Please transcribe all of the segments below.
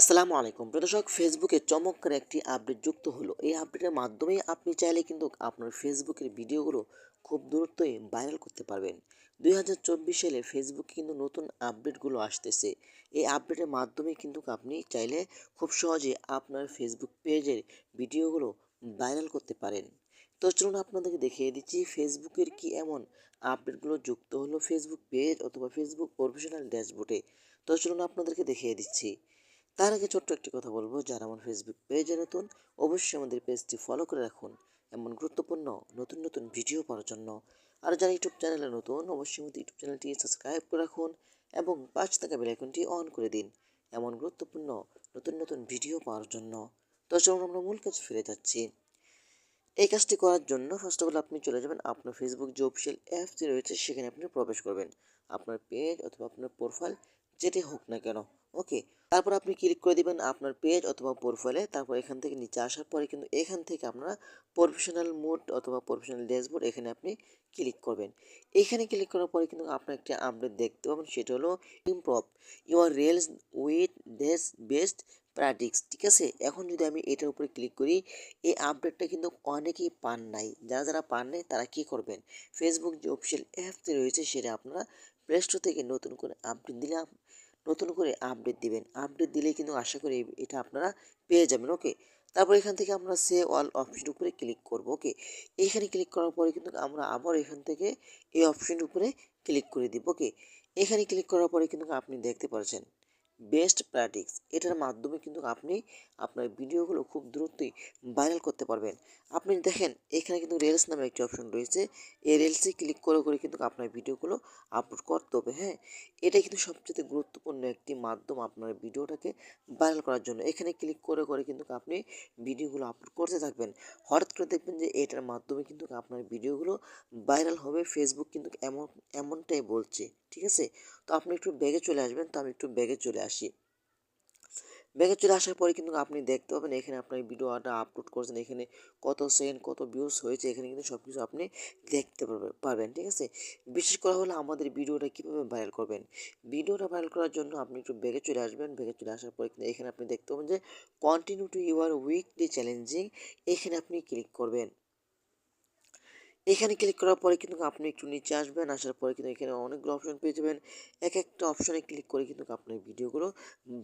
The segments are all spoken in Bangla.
আসসালামু আলাইকুম। প্রদর্শক ফেসবুকে চমৎকার একটি আপডেট যুক্ত হলো। এই আপডেটের মাধ্যমে আপনি চাইলে কিন্তু আপনার ফেসবুকের ভিডিওগুলো খুব দ্রুতই ভাইরাল করতে পারবেন। দুই হাজার চব্বিশ সালে ফেসবুকে কিন্তু নতুন আপডেটগুলো আসতেছে। এই আপডেটের মাধ্যমে কিন্তু আপনি চাইলে খুব সহজে আপনার ফেসবুক পেজের ভিডিওগুলো ভাইরাল করতে পারেন। তো চলুন আপনাদেরকে দেখিয়ে দিচ্ছি ফেসবুকের কি এমন আপডেটগুলো যুক্ত হলো ফেসবুক পেজ অথবা ফেসবুক প্রফেশনাল ড্যাশবোর্ডে তো চলুন আপনাদেরকে দেখিয়ে দিচ্ছি। তার আগে ছোট্ট একটি কথা বলব। যারা আমার ফেসবুক পেজে নতুন, অবশ্যই আমাদের পেজটি ফলো করে রাখুন। এমন গুরুত্বপূর্ণ, নতুন নতুন ভিডিও পাওয়ার জন্য। আর যারা ইউটিউব চ্যানেলে নতুন, অবশ্যই আমাদের ইউটিউব চ্যানেলটি সাবস্ক্রাইব করে রাখুন এবং পাঁচ থাকা বেলাইকনটি অন করে দিন। এমন গুরুত্বপূর্ণ, নতুন নতুন ভিডিও পাওয়ার জন্য। তো চলুন আমরা মূল কাজ ফিরে যাচ্ছি। এই কাজটি করার জন্য ফার্স্ট অফ অল আপনি চলে যাবেন আপনার ফেসবুক যে অফিসিয়াল অ্যাপসটি রয়েছে সেখানে আপনি প্রবেশ করবেন। আপনার পেজ অথবা আপনার প্রোফাইল যেটি হোক না কেন ওকে তারপর আপনি ক্লিক করে দিবেন আপনার পেজ অথবা প্রোফাইলে তারপর এখান থেকে নিচে আসার পরে কিন্তু এখান থেকে আপনারা প্রফেশনাল মোড অথবা প্রফেশনাল ড্যাশবোর্ড এখানে আপনি ক্লিক করবেন। এখানে ক্লিক করার পরে কিন্তু আপনি একটি আপডেট দেখতে পাবেন, সেটা হলো improve your reels with these best practices ঠিক আছে? এখন যদি আমি এটার উপরে ক্লিক করি, এই আপডেটটা কিন্তু অনেকেই পান নাই। যারা যারা পান নাই, তারা কি করবেন? ফেসবুক যে অফিসিয়াল অ্যাপটি রয়েছে, সেটা আপনারা প্লে স্টোর থেকে নতুন করে আপডেট দিলে নতুন করে আপডেট দিবেন। আপডেট দিলেই কিন্তু আশা করি এটা আপনারা পেয়ে যাবেন ওকে তারপর এখান থেকে আমরা সে অল অপশন উপরে ক্লিক করব ওকে এখানে ক্লিক করার পরে কিন্তু আমরা আবার এখান থেকে এই অপশন উপরে ক্লিক করে দিব ওকে এখানে ক্লিক করার পরে কিন্তু আপনি দেখতে পাচ্ছেন বেস্ট প্র্যাকটিক্স এটার মাধ্যমে কিন্তু আপনি আপনার ভিডিওগুলো খুব দ্রুতই ভাইরাল করতে পারবেন। আপনি দেখেন, এখানে কিন্তু রিলস নামে একটি অপশন রয়েছে। এই রিলসে ক্লিক করে করে কিন্তু আপনার ভিডিওগুলো আপলোড করতে হবে হ্যাঁ? এটা কিন্তু সবচেয়ে গুরুত্বপূর্ণ একটি মাধ্যম আপনার ভিডিওটাকে ভাইরাল করার জন্য। এখানে ক্লিক করে করে কিন্তু আপনি ভিডিওগুলো আপলোড করতে থাকবেন। হঠাৎ করে দেখবেন যে এটার মাধ্যমে কিন্তু আপনার ভিডিওগুলো ভাইরাল হবে। ফেসবুক কিন্তু এমন, এমনটাই বলছে, ঠিক আছে? তো আপনি একটু ব্যাগে চলে আসবেন। তো আমি একটু ব্যাগে চলে আসি ব্যাগে চলে আসার পরে কিন্তু আপনি দেখতে পাবেন এখানে আপনার ভিডিওটা আপলোড করছেন, এখানে কত সেকেন্ড, কত ভিউজ হয়েছে, এখানে কিন্তু সব কিছু আপনি দেখতে পারবেন, ঠিক আছে? বিশেষ করে হলো আমাদের ভিডিওটা কীভাবে ভাইরাল করবেন। ভিডিওটা ভাইরাল করার জন্য আপনি একটু ব্যাগে চলে আসবেন, ব্যাগে চলে আসার পরে কিন্তু এখানে আপনি দেখতে পাবেন যে continue to your weekly challenging এখানে আপনি ক্লিক করবেন। এখানে ক্লিক করার পরে কিন্তু আপনি একটু নিচে আসবেন, আসার পরে কিন্তু এখানে অনেকগুলো অপশন পেয়ে যাবেন। এক একটা অপশনে ক্লিক করে কিন্তু আপনার ভিডিওগুলো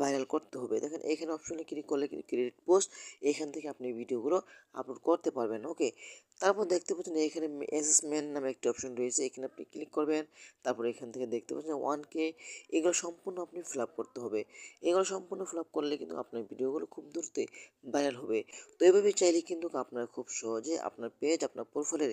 ভাইরাল করতে হবে। দেখেন, এখানে অপশনে ক্লিক করলে কিন্তু ক্রেডিট পোস্ট এখান থেকে আপনি ভিডিওগুলো আপলোড করতে পারবেন ওকে তারপর দেখতে পাচ্ছেন এখানে অ্যাসেসমেন্ট নামে একটি অপশন রয়েছে, এখানে আপনি ক্লিক করবেন, তারপর এখান থেকে দেখতে পাচ্ছেন ওয়ান কে এগুলো সম্পূর্ণ আপনি ফিল করতে হবে। এগুলো সম্পূর্ণ ফিল করলে কিন্তু আপনার ভিডিওগুলো খুব দ্রুতই ভাইরাল হবে। তো এভাবে চাইলে কিন্তু আপনারা খুব সহজে আপনার পেজ আপনার প্রোফাইলের